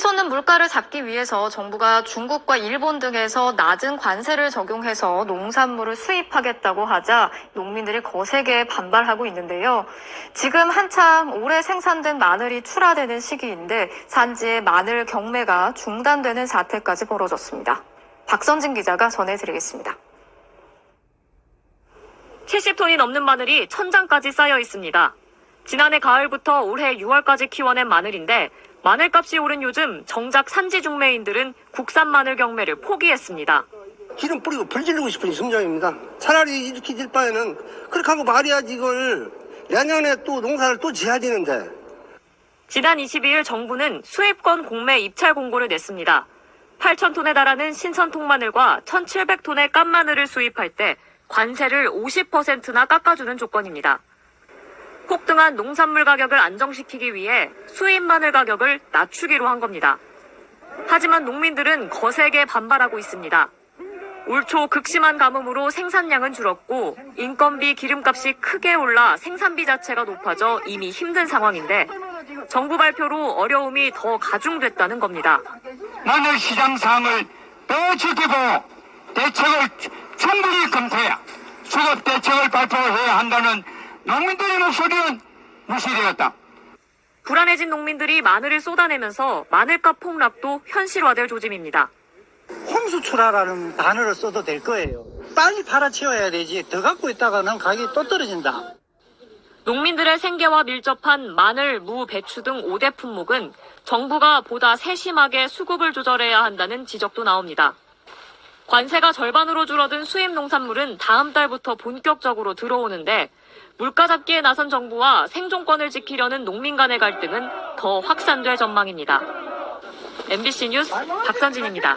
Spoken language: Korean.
치솟는 물가를 잡기 위해서 정부가 중국과 일본 등에서 낮은 관세를 적용해서 농산물을 수입하겠다고 하자 농민들이 거세게 반발하고 있는데요. 지금 한창 올해 생산된 마늘이 출하되는 시기인데 산지의 마늘 경매가 중단되는 사태까지 벌어졌습니다. 박선진 기자가 전해드리겠습니다. 70톤이 넘는 마늘이 천장까지 쌓여 있습니다. 지난해 가을부터 올해 6월까지 키워낸 마늘인데 마늘값이 오른 요즘 정작 산지 중매인들은 국산 마늘 경매를 포기했습니다. 기름 뿌리고 불 지르고 싶은 심정입니다. 차라리 이렇게 질 바에는 그렇게 하고 말해야지 이걸 내년에 또 농사를 또 지어야 되는데 지난 22일 정부는 수입권 공매 입찰 공고를 냈습니다. 8,000톤에 달하는 신선 통마늘과 1,700톤의 깐마늘을 수입할 때 관세를 50%나 깎아주는 조건입니다. 폭등한 농산물 가격을 안정시키기 위해 수입 마늘 가격을 낮추기로 한 겁니다. 하지만 농민들은 거세게 반발하고 있습니다. 올 초 극심한 가뭄으로 생산량은 줄었고 인건비 기름값이 크게 올라 생산비 자체가 높아져 이미 힘든 상황인데 정부 발표로 어려움이 더 가중됐다는 겁니다. 마늘 시장 상황을 더 지켜보고 대책을 추- 충분히 검토해야 수급 대책을 발표해야 한다는 농민들의 목소리는 무시되었다. 불안해진 농민들이 마늘을 쏟아내면서 마늘값 폭락도 현실화될 조짐입니다. 홍수출하라는 단어를 써도 될 거예요. 빨리 팔아치워야 되지. 더 갖고 있다가는 가격이 또 떨어진다. 농민들의 생계와 밀접한 마늘, 무, 배추 등 5대 품목은 정부가 보다 세심하게 수급을 조절해야 한다는 지적도 나옵니다. 관세가 절반으로 줄어든 수입 농산물은 다음 달부터 본격적으로 들어오는데 물가 잡기에 나선 정부와 생존권을 지키려는 농민 간의 갈등은 더 확산될 전망입니다. MBC 뉴스 박선진입니다.